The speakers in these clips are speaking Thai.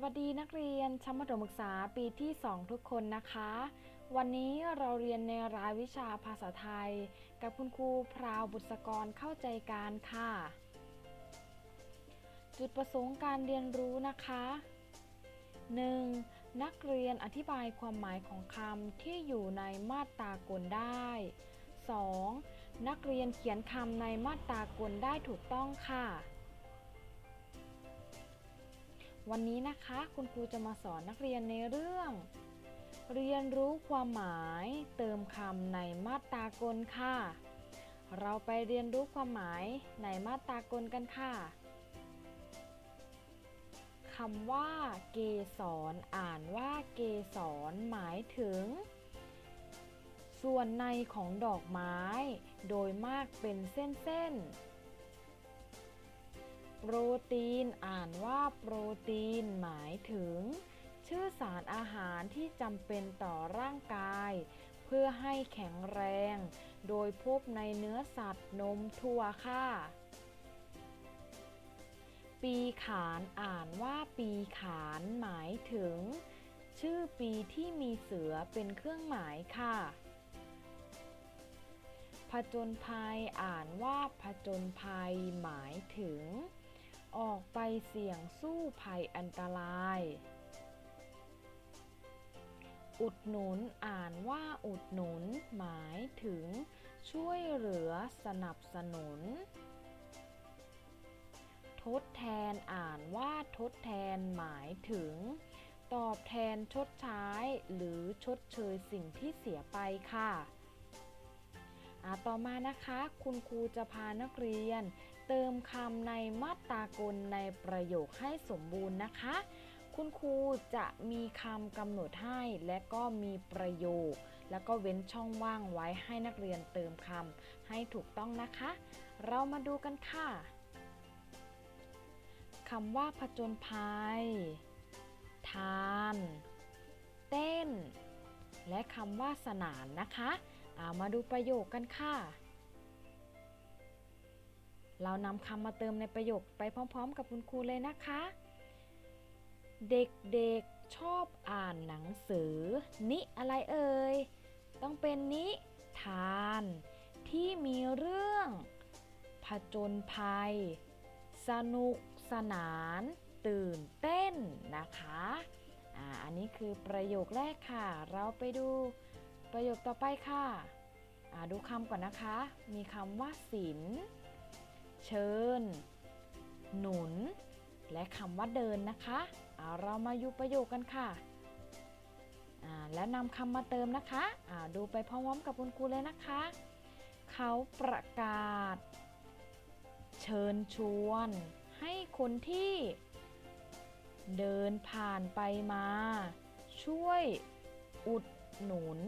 วัสดีนักเรียนชั้นมัธยมศึกษาปีที่ 2 ทุกคนนะคะ วันนี้เราเรียนในรายวิชาภาษาไทย กับคุณครูพราวบุษกรเข้าใจการค่ะ จุดประสงค์การเรียนรู้นะคะ 1. นักเรียนอธิบายความหมายของคำที่อยู่ในมาตรากลได้ 2. นักเรียนเขียนคำในมาตรากลได้ถูกต้องค่ะ วันนี้นะคะคุณครูจะมาสอนนักเรียนในเรื่อง เรียนรู้ความหมายเติมคำในมาตรากลค่ะ เราไปเรียนรู้ความหมายในมาตรากลกันค่ะคำว่า เกสรอ่านว่าเกสรหมายถึง ส่วนในของดอกไม้ โดยมากเป็นเส้นๆ โปรตีนอ่านว่าโปรตีนหมายถึง ชื่อสารอาหารที่จำเป็นต่อร่างกาย เพื่อให้แข็งแรง โดยพบในเนื้อสัตว์นมถั่วค่ะ ปีขานอ่านว่าปีขานหมายถึง ชื่อปีที่มีเสือเป็นเครื่องหมายค่ะผจญภัยอ่านว่าผจญภัยหมายถึง ออกไปเสี่ยงสู้ภัยอันตราย อุดหนุนอ่านว่าอุดหนุนหมายถึง ช่วยเหลือสนับสนุน ทดแทนอ่านว่าทดแทนหมายถึง ตอบแทนชดใช้ หรือชดเชยสิ่งที่เสียไปค่ะอ่าต่อมานะคะ คุณครูจะพานักเรียน เติมคำในมาตรากลในประโยคให้สมบูรณ์นะคะ คุณครูจะมีคำกำหนดให้และก็มีประโยค แล้วก็เว้นช่องว่างไว้ให้นักเรียนเติมคำให้ถูกต้องนะคะ เรามาดูกันค่ะคำว่าผจญภัย ทาน เต้น และคำว่าสนานนะคะามาดูประโยคกันค่ะ เรานำคำมาเติมในประโยคไปพร้อม ๆ กับคุณครูเลยนะคะ เด็กๆชอบอ่านหนังสือ นิอะไรเอ่ย ต้องเป็นนิทาน ที่มีเรื่องผจญภัย สนุกสนาน ตื่นเต้นนะคะอ่าอันนี้คือประโยคแรกค่ะ เราไปดูประโยคต่อไปค่ะอ่าดูคำก่อนนะคะ มีคำว่าศิล เชิญ หนุน และคำว่าเดินนะคะเอาเรามาอยู่ประโยคกันค่ะแล้วนำคำมาเติมนะคะอ่าดูไปพร้อมๆกับคุณครูเลยนะคะ เขาประกาศ เชิญชวน ให้คนที่เดินผ่านไปมา ช่วยอุดหนุน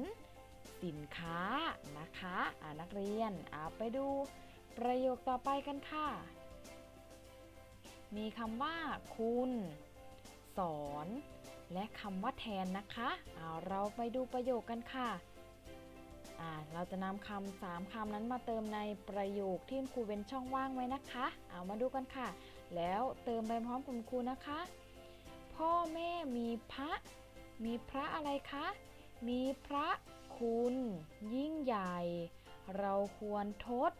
สินค้านะคะะนักเรียนไปดู ประโยคต่อไปกันค่ะ มีคำว่า คุณ สอน และคำว่าแทนนะคะเอาเราไปดูประโยคกันค่ะอ่าเราจะนำคำสามคำนั้นมาเติมในประโยคที่ครูเว้นช่องว่างไว้นะคะ เอามาดูกันค่ะ แล้วเติมไปพร้อมคุณครูนะคะ พ่อแม่มีพระ มีพระอะไรคะ มีพระคุณ ยิ่งใหญ่ เราควรทด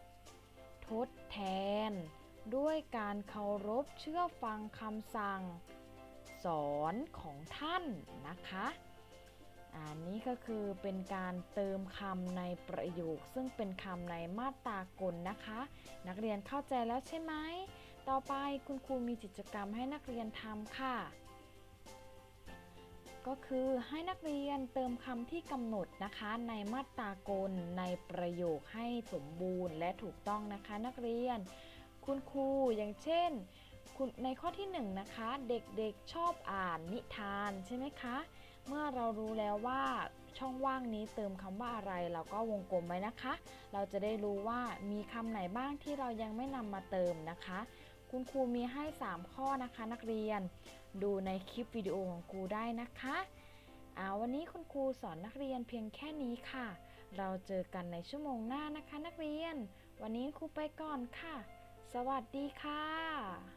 ทดแทน ด้วยการเคารพเชื่อฟังคำสั่ง สอนของท่านนะคะอันนี้ก็คือเป็นการเติมคำในประโยค ซึ่งเป็นคำในมาตรากลนะคะ นักเรียนเข้าใจแล้วใช่ไหม ต่อไปคุณครูมีกิจกรรมให้นักเรียนทำค่ะ ก็คือให้นักเรียนเติมคำที่กำหนดนะคะ ในมาตรากลในประโยคให้สมบูรณ์และถูกต้องนะคะ นักเรียน คุณครูอย่างเช่นคุณในข้อที่1นนะคะเด็กๆชอบอ่านนิทานใช่ไหมคะ เมื่อเรารู้แล้วว่าช่องว่างนี้เติมคำว่าอะไรเราก็วงกลมไว้นะคะ เราจะได้รู้ว่ามีคำไหนบ้างที่เรายังไม่นำมาเติมนะคะ คุณครูมีให้ 3 ข้อนะคะนักเรียน ดูในคลิปวิดีโอของครูได้นะคะอาวันนี้คุณครูสอนนักเรียนเพียงแค่นี้ค่ะ เราเจอกันในชั่วโมงหน้านะคะนักเรียน วันนี้ครูไปก่อนค่ะ สวัสดีค่ะ